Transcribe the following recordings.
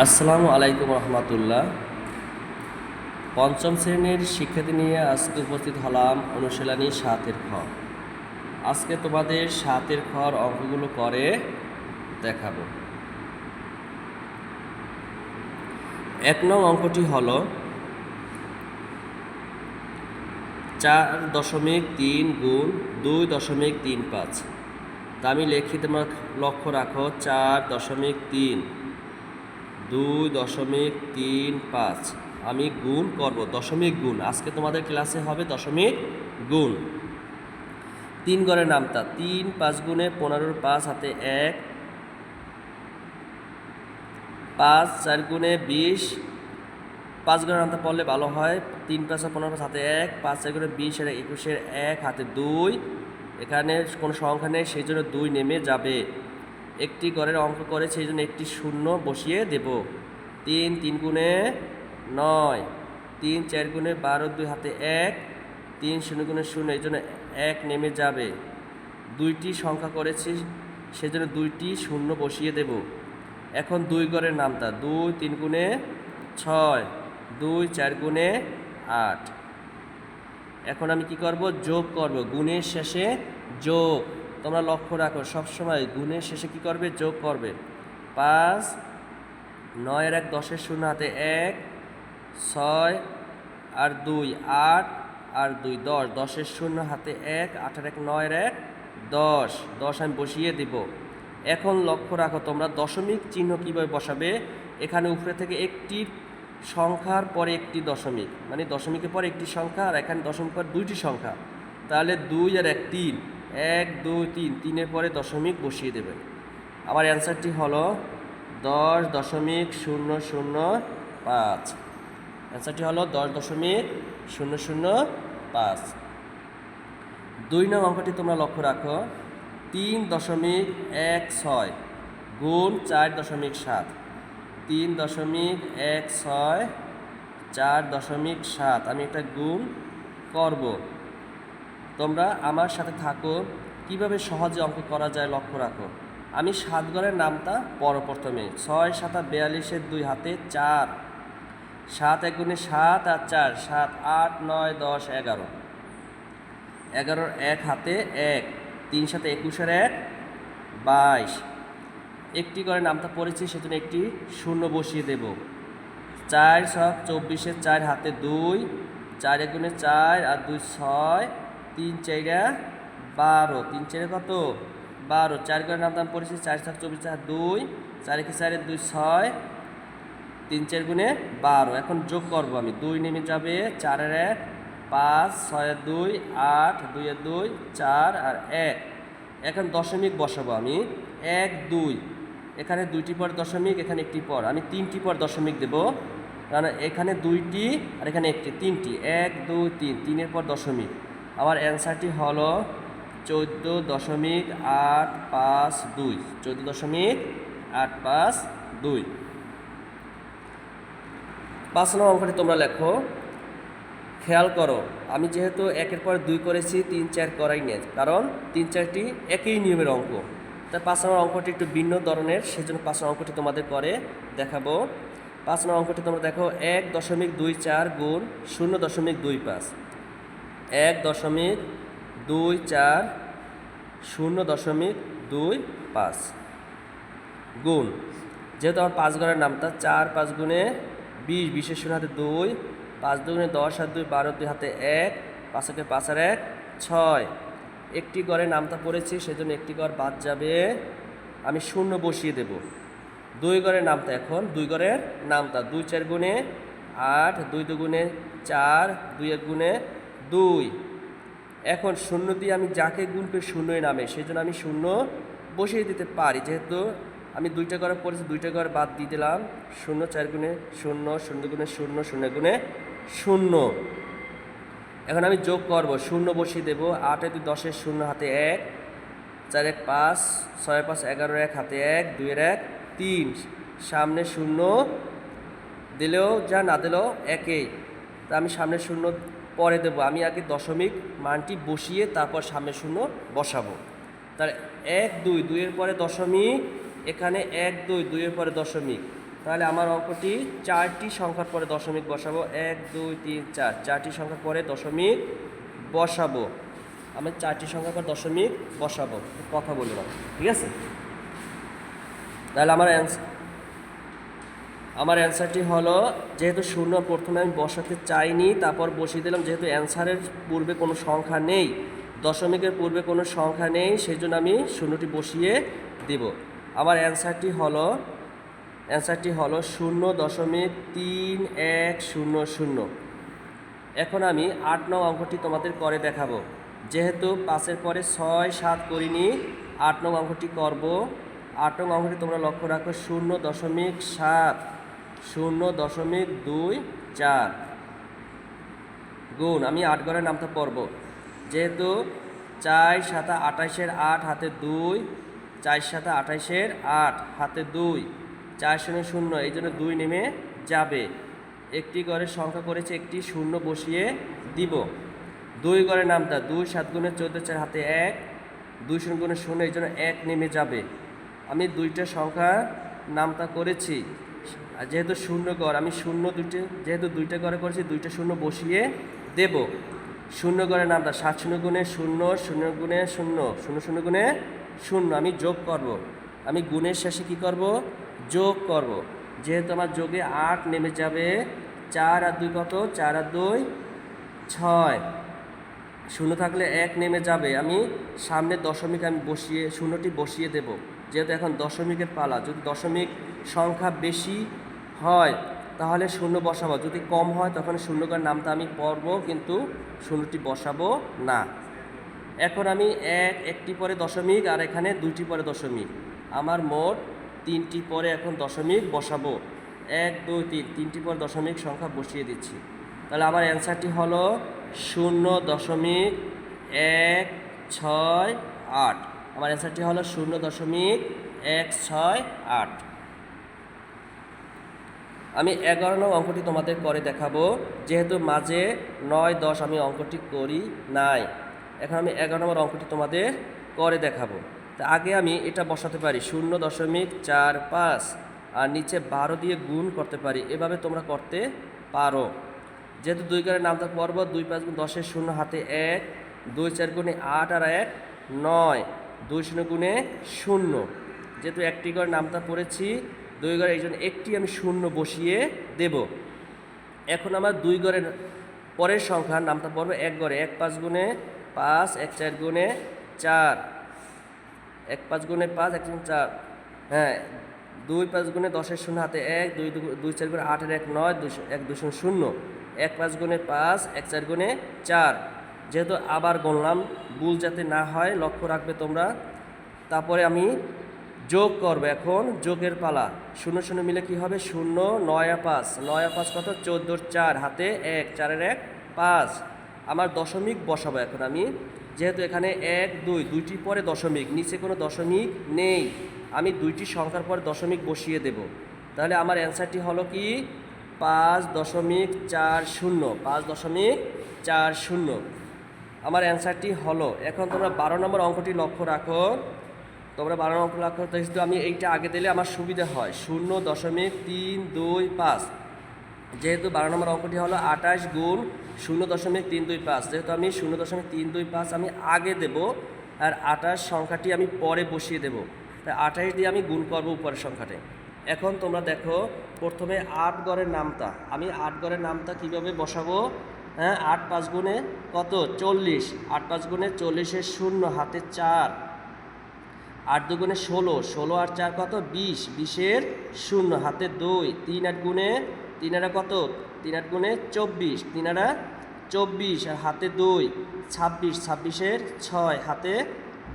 আসসালামু আলাইকুম রহমতুল্লাহ। পঞ্চম শ্রেণির শিক্ষার্থী নিয়ে আজকে উপস্থিত হলাম অনুশীলনী সাতের খ। আজকে তোমাদের সাতের খর অঙ্কগুলো করে দেখাবো। এক নং অঙ্কটি হল চার দশমিক তিন গুণ দুই দশমিক তিন পাঁচ। তা আমি লিখি তোমার লক্ষ্য রাখো, চার দশমিক তিন। দুই দশমিক তিন পাঁচ। আমি গুণ করব, দশমিক গুণ। আজকে তোমাদের ক্লাসে হবে দশমিক গুণ। তিন গড়ের নামতা। তিন পাঁচ গুণে পনেরোর পাঁচ হাতে এক। পাঁচ চার গুণে বিশ। পাঁচ গড়ের নামতা পড়লে ভালো হয়। তিন পাঁচ পনেরো পাঁচ হাতে এক। পাঁচ চার গুণে বিশ একুশের এক হাতে দুই। এখানে কোনো সংখ্যা নেই, সেই জন্য দুই নেমে যাবে। একটি গড়ের অঙ্ক করে সেই জন্য একটি শূন্য বসিয়ে দেব। তিন তিন গুণে নয়। তিন, চার গুণে বারো, দুই হাতে এক। তিন শূন্য গুণে শূন্য, এই জন্য এক নেমে যাবে। দুইটি সংখ্যা করেছি, সেজন্য দুইটি শূন্য বসিয়ে দেব। এখন দুই গড়ের নামটা দুই, তিন গুণে ছয়, দুই, চার গুণে আট। এখন আমি কি করব? যোগ করব, গুণের শেষে যোগ। তোমরা লক্ষ্য রাখো, সবসময় গুণের শেষে কি করবে? যোগ করবে। পাঁচ, নয়ের এক দশের শূন্য হাতে এক, ছয় আর দুই আট আর দুই দশ। দশের শূন্য হাতে এক, আটের এক, নয়ের এক, দশ। দশ আমি বসিয়ে দিব। এখন লক্ষ্য রাখো, তোমরা দশমিক চিহ্ন কীভাবে বসাবে? এখানে উপরে থেকে একটি সংখ্যার পরে একটি দশমিক। মানে দশমিকের পরে একটি সংখ্যা আর এখানে দশমিক পর দুইটি সংখ্যা। তাহলে দুই আর এক তিন। এক, দুই, তিন, তিনের পরে দশমিক বসিয়ে দেবেন। আমার অ্যান্সারটি হলো দশ দশমিক শূন্য শূন্য পাঁচ। অ্যান্সারটি হলো দশ দশমিক শূন্য শূন্য পাঁচ। দুই নং অঙ্কটি তোমরা লক্ষ্য রাখো। তিন দশমিক এক ছয় গুণ চার দশমিক সাত। তিন দশমিক এক ছয় চার দশমিক সাত। আমি একটা গুণ করব। তোমরা আমার সাথে থাকো। কীভাবে সহজে অঙ্ক করা যায় লক্ষ্য রাখো। আমি সাত গড়ের নামটা পর প্রথমে। ছয়, সাতা বিয়াল্লিশের দুই হাতে চার। সাত, এক গুণে সাত, আর চার, সাত, আট, নয়, দশ, এগারো। এগারোর এক হাতে এক। তিন, সাথে একুশের এক, বাইশ। একটি করে নামটা পড়েছি, সেজন্য একটি শূন্য বসিয়ে দেব। চার ছক চব্বিশের চার হাতে দুই। চার এগুণে চার, আর দুই, ছয়। তিন চাইরা বারো। তিন চারে কত? বারো। চার করে নামদাম পড়েছি চার ছক চব্বিশ চার দুই। চার একে চারের দুই ছয়। তিন চার গুণে বারো। এখন যোগ করব আমি। দুই নেমে যাবে চারের এক, পাঁচ, ছয়ের দুই, আট, দুইয়ের দুই, চার আর এক। এখন দশমিক বসাবো আমি। এক, দুই। এখানে দুইটি পর দশমিক, এখানে একটি পর। আমি তিনটি পর দশমিক দেব। কারণ এখানে দুইটি আর এখানে একটি। তিনটি। এক, দুই, তিন। তিনের পর দশমিক। আমার অ্যান্সারটি হলো চোদ্দ দশমিক আট পাঁচ দুই, চোদ্দ দশমিক আট পাঁচ দুই। পাঁচ নম্বর অঙ্কটি তোমরা লেখো। খেয়াল করো, আমি যেহেতু একের পর দুই করেছি, তিন চার করাই নেই, কারণ তিন চারটি একই নিয়মের অঙ্ক। তাই পাঁচ নম্বর অঙ্কটি একটু ভিন্ন ধরনের, সেজন্য পাঁচ নম্বর অঙ্কটি তোমাদের করে দেখাবো। পাঁচ নম্বর অঙ্কটি তোমরা দেখো, এক দশমিক দুই চার গুণ শূন্য দশমিক দুই পাঁচ। এক দশমিক দুই চার শূন্য দশমিক দুই পাঁচ। গুণ, যেহেতু আমার পাঁচ গড়ের নামটা চার পাঁচ গুণে বিশ, বিশের শূন্য হাতে দুই, পাঁচ দুগুণে দশ আর দুই, বারো দুই হাতে এক, পাঁচ একে পাঁচ আর এক, ছয়। একটি গড়ের নামটা পড়েছি, সেজন্য একটি গড় বাদ যাবে। আমি শূন্য বসিয়ে দেব। দুই গড়ের নামটা এখন, দুই গড়ের নামটা, দুই চার গুণে আট, দুই দুগুণে চার, দুই এক গুণে দুই। এখন শূন্য দিয়ে আমি যাকে করে শূন্যই নামে সেই জন্য আমি শূন্য বসিয়ে দিতে পারি। যেহেতু আমি দুইটা ঘরে পড়েছি, দুইটা ঘর বাদ দিয়ে দিলাম। শূন্য চার গুণে শূন্য শূন্য গুণে শূন্য শূন্য গুণে শূন্য। এখন আমি যোগ করব, শূন্য বসিয়ে দেবো। আটে দুই দশের শূন্য, হাতে এক। চার এক পাঁচ, ছয় পাঁচ, এগারো এক, হাতে এক দুইয়ের এক, তিন। সামনে শূন্য দিলেও যা না দিলেও একই তা আমি সামনে শূন্য পরে দেবো। আমি আগে দশমিক মানটি বসিয়ে তারপর সামনে শূন্য বসাবো। তাহলে এক, দুই, দুইয়ের পরে দশমিক, এখানে এক, দুই, দুইয়ের পরে দশমিক। তাহলে আমার অঙ্কটি চারটি সংখ্যার পরে দশমিক বসাবো। এক, দুই, তিন, চার, চারটি সংখ্যার পরে দশমিক বসাবো। আমি চারটি সংখ্যার পর দশমিক বসাবো। কথা বললাম ঠিক আছে? তাহলে আমার অ্যান্সার আমার অ্যান্সারটি হলো, যেহেতু শূন্য প্রথমে আমি বসাতে চাইনি, তারপর বসিয়ে দিলাম, যেহেতু অ্যান্সারের পূর্বে কোনো সংখ্যা নেই, দশমিকের পূর্বে কোনো সংখ্যা নেই, সেই জন্য আমি শূন্যটি বসিয়ে দিব। আমার অ্যান্সারটি হলো অ্যান্সারটি হলো শূন্য দশমিক তিন এক শূন্য শূন্য। এখন আমি আট নং অঙ্কটি তোমাদের করে দেখাবো। যেহেতু পাঁচের পরে ছয় সাত করিনি, আট নং অঙ্কটি করব। আট নং অঙ্কটি তোমরা লক্ষ্য রাখো, শূন্য দশমিক সাত শূন্য দশমিক দুই চার। গুণ, আমি আট ঘরের নামটা পড়ব। যেহেতু চার সাতা আঠাইশের আট, হাতে দুই, চার সাতা আঠাইশের আট, হাতে দুই, চার শূন্য শূন্য, এই জন্য দুই নেমে যাবে। একটি ঘরের সংখ্যা করেছে একটি, শূন্য বসিয়ে দিব। দুই ঘরের নামটা, দুই সাত গুণে চোদ্দ চার হাতে এক, দুই শূন্য গুণে শূন্য, এই জন্য এক নেমে যাবে। আমি দুইটা সংখ্যা নামটা করেছি। আর যেহেতু শূন্য ঘর, আমি শূন্য দুইটা, যেহেতু দুইটা ঘরে করেছি, দুইটা শূন্য বসিয়ে দেব। শূন্য ঘরের নামটা সাত শূন্য গুণে শূন্য শূন্য গুণে শূন্য শূন্য শূন্য গুণে শূন্য। আমি যোগ করব। আমি গুণের শেষে কি করব? যোগ করব। যেহেতু আমার যোগে আট নেমে যাবে, চার আর দুই কত? চার আর দুই, ছয়। শূন্য থাকলে এক নেমে যাবে। আমি সামনে দশমিক আমি বসিয়ে, শূন্যটি বসিয়ে দেব। যেহেতু এখন দশমিকের পালা, যদি দশমিক সংখ্যা বেশি হয়, তাহলে শূন্য বসাবো। যদি কম হয়, তখন শূন্যকার নামটা আমি পড়ব, কিন্তু শূন্যটি বসাবো না। এখন আমি এক, একটি পরে দশমিক, আর এখানে দুইটি পরে দশমিক। আমার মোট তিনটি পরে এখন দশমিক বসাবো। এক, দুই, তিন, তিনটি পরে দশমিক সংখ্যা বসিয়ে দিচ্ছি। তাহলে আমার অ্যান্সারটি হলো শূন্য দশমিক এক, ছয়, আট। আমার অ্যান্সারটি হলো শূন্য দশমিক এক, ছয়, আট। আমি এগারো নং অঙ্কটি তোমাদের করে দেখাবো। যেহেতু মাঝে নয়, দশ আমি অঙ্কটি করি নাই, এখন আমি এগারো নম্বর অঙ্কটি তোমাদের করে দেখাবো। তা আগে আমি এটা বসাতে পারি, শূন্য দশমিক চার পাঁচ, আর নিচে বারো দিয়ে গুণ করতে পারি, এভাবে তোমরা করতে পারো। যেহেতু দুই গাড়ির নামটা পর্ব দুই পাঁচ গুণ দশের শূন্য হাতে এক, দুই চার গুণে আট আর এক নয়, দুই শূন্য গুণে শূন্য। যেহেতু একটি ঘর নামটা পড়েছি দুই ঘরে এই একটি আমি শূন্য বসিয়ে দেব। এখন আমার দুই ঘরের পরের সংখ্যার নামটা পড়বে এক ঘরে, এক পাঁচ গুণে পাঁচ, এক চার গুণে চার। এক পাঁচ গুণে পাঁচ, এক চার। হ্যাঁ দুই পাঁচ গুণে দশের শূন্য হাতে এক, দুই দুই চার গুণে আটের এক নয় শূন্য- এক শূন্য শূন্য। এক পাঁচ গুণে পাঁচ, এক চার গুণে চার। যেহেতু আবার গণলাম ভুল যাতে না হয়, লক্ষ্য রাখবে তোমরা। তারপরে আমি যোগ করব এখন, যোগের পালা। শূন্য শূন্য মিলে কি হবে? শূন্য, নয় পাঁচ। নয় পাঁচ কত? চোদ্দোর চার। হাতে এক, চারের এক, পাঁচ। আমার দশমিক বসাবো এখন আমি। যেহেতু এখানে এক, দুই, দুইটি পরে দশমিক, নিচে কোনো দশমিক নেই। আমি দুইটি সংখ্যার পরে দশমিক বসিয়ে দেব। তাহলে আমার অ্যান্সারটি হলো কি? পাঁচ দশমিক চার শূন্য। পাঁচ দশমিক চার শূন্য। আমার অ্যান্সারটি হলো, এখন তোমরা বারো নম্বর অঙ্কটি লক্ষ্য রাখো। তোমরা বারো নম্বর লক্ষ্য যেহেতু আমি এইটা আগে দিলে আমার সুবিধা হয়। শূন্য দশমিক তিন দুই পাঁচ। যেহেতু বারো নম্বর অঙ্কটি হলো আঠাশ গুণ শূন্য দশমিক তিন দুই পাঁচ। যেহেতু আমি শূন্য দশমিক তিন দুই পাঁচ আমি আগে দেব আর আঠাশ সংখ্যাটি আমি পরে বসিয়ে দেব। তাই আঠাশ দিয়ে আমি গুণ করব উপরের সংখ্যাটি। এখন তোমরা দেখো, প্রথমে আট গড়ের নামটা আমি আট গড়ের নামটা কীভাবে বসাবো? হ্যাঁ আট পাঁচ গুণে কত? চল্লিশ। আট পাঁচ গুণে চল্লিশের শূন্য, হাতে চার। আট দুগুণে ষোলো ষোলো আর চার কত? বিশ। বিশের শূন্য, হাতে দুই। তিন আট গুণে, তিন আটা কত? তিন আট গুণে চব্বিশ। তিন আটা চব্বিশ আর হাতে দুই। ছাব্বিশ। ছাব্বিশের ছয়, হাতে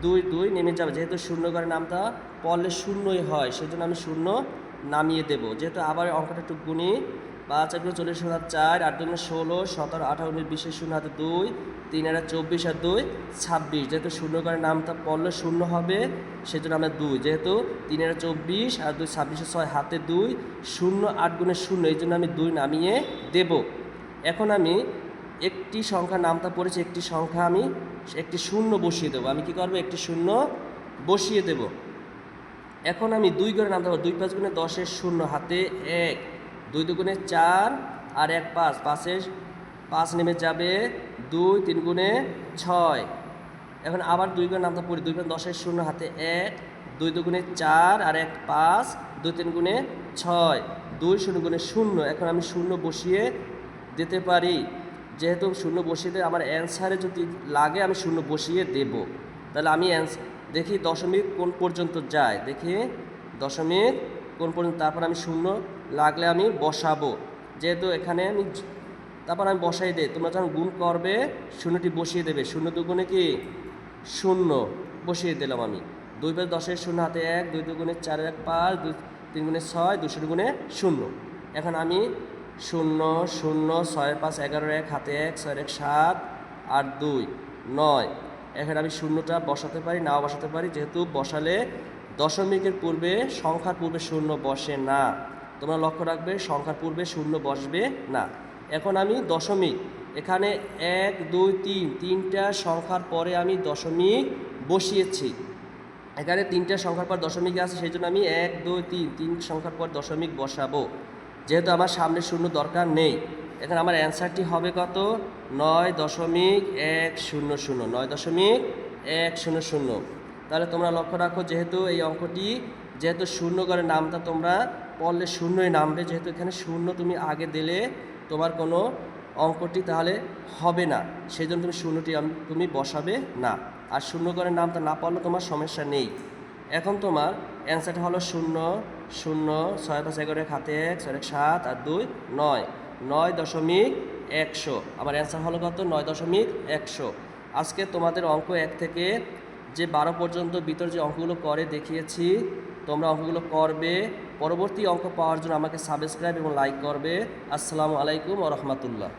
দুই দুই নেমে যাবে। যেহেতু শূন্য করে নামটা পড়লে শূন্যই হয়, সেজন্য আমি শূন্য নামিয়ে দেব। যেহেতু আবার অঙ্কটা একটু গুণি পাঁচ আট চল্লিশ হাজার চার, আট দুগুণে ষোলো, সতেরো, আঠারো, উনিশ বিশের শূন্য হাতে দুই, তিন আর চব্বিশ আর দুই, ছাব্বিশ। যেহেতু শূন্য করে নামটা পড়লে শূন্য হবে, সেজন্য আমরা দুই। যেহেতু তিন আর চব্বিশ আর দুই, ছাব্বিশে, ছয়, হাতে দুই, শূন্য আট গুণে শূন্য, এই জন্য আমি দুই নামিয়ে দেব। এখন আমি একটি সংখ্যা নামটা পড়েছি, একটি সংখ্যা আমি একটি শূন্য বসিয়ে দেবো। আমি কি করব? একটি শূন্য বসিয়ে দেব। এখন আমি দুই করে নামতে পারব। দুই পাঁচ গুণে দশের শূন্য, হাতে এক। দুই দুগুণে চার আর এক পাঁচ পাঁচের পাঁচ নেমে যাবে দুই তিন গুণে ছয়। এখন আবার দুই করে নামতে পড়ি, দুই পাঁচ দশের শূন্য হাতে এক, দুই দুগুণে চার আর এক পাঁচ, দুই তিন গুণে ছয়, দুই শূন্য গুণে শূন্য। এখন আমি শূন্য বসিয়ে দিতে পারি। যেহেতু শূন্য বসিয়ে দিয়ে আমার অ্যান্সারে যদি লাগে, আমি শূন্য বসিয়ে দেব। তাহলে আমি দেখি দশমিক কোন পর্যন্ত যায়। দেখি দশমিক কোন পর্যন্ত, তারপর আমি শূন্য লাগলে আমি বসাবো। যেহেতু এখানে আমি তারপর আমি বসাই দিই। তোমরা যখন গুণ করবে, শূন্যটি বসিয়ে দেবে। শূন্য দুগুণে কি? শূন্য বসিয়ে দিলাম আমি। দুই পাঁচ দশের শূন্য হাতে এক, দুই দুগুণে চার এক পাঁচ, দুই তিন গুণে ছয়, দুশো দুগুণে শূন্য। এখন আমি শূন্য শূন্য, ছয় পাঁচ, এগারো এক, হাতে এক ছয় এক, সাত, আট, দুই, নয়। এখানে আমি শূন্যটা বসাতে পারি, নাও বসাতে পারি। যেহেতু বসালে দশমিকের পূর্বে, সংখ্যার পূর্বে শূন্য বসে না। তোমরা লক্ষ্য রাখবে, সংখ্যার পূর্বে শূন্য বসবে না। এখন আমি দশমিক। এখানে এক, দুই, তিন, তিনটা সংখ্যার পরে আমি দশমিক বসিয়েছি। এখানে তিনটা সংখ্যার পর দশমিক আছে, সেই জন্য আমি এক, দুই, তিন তিন সংখ্যার পর দশমিক বসাবো। যেহেতু আমার সামনে শূন্য দরকার নেই। এখানে আমার অ্যান্সারটি হবে কত? নয় দশমিক এক শূন্য শূন্য। নয় দশমিক এক শূন্য শূন্য। তাহলে তোমরা লক্ষ্য রাখো, যেহেতু এই অঙ্কটি, যেহেতু শূন্য করে নামটা তোমরা পড়লে শূন্যই নামবে, যেহেতু এখানে শূন্য তুমি আগে দিলে তোমার কোনো অঙ্কটি তাহলে হবে না। সেই জন্য তুমি শূন্যটি তুমি বসাবে না। আর শূন্য করে নামটা না পারলে তোমার সমস্যা নেই। এখন তোমার অ্যান্সারটা হলো শূন্য শূন্য, ছয় পাঁচ এগারো এক হাতে এক, ছয় এক সাত আর দুই, নয়। নয় দশমিক একশো। আমার অ্যান্সার হলো কত? নয় দশমিক একশো। আজকে তোমাদের অঙ্ক এক থেকে যে বারো পর্যন্ত ভিতর যে অঙ্কগুলো করে দেখিয়েছি, তোমরা অঙ্কগুলো করবে পরবর্তী অঙ্ক পাওয়ার জন্য আমাকে সাবস্ক্রাইব এবং লাইক করবে। আসসালামু আলাইকুম ও রহমতুল্লাহ।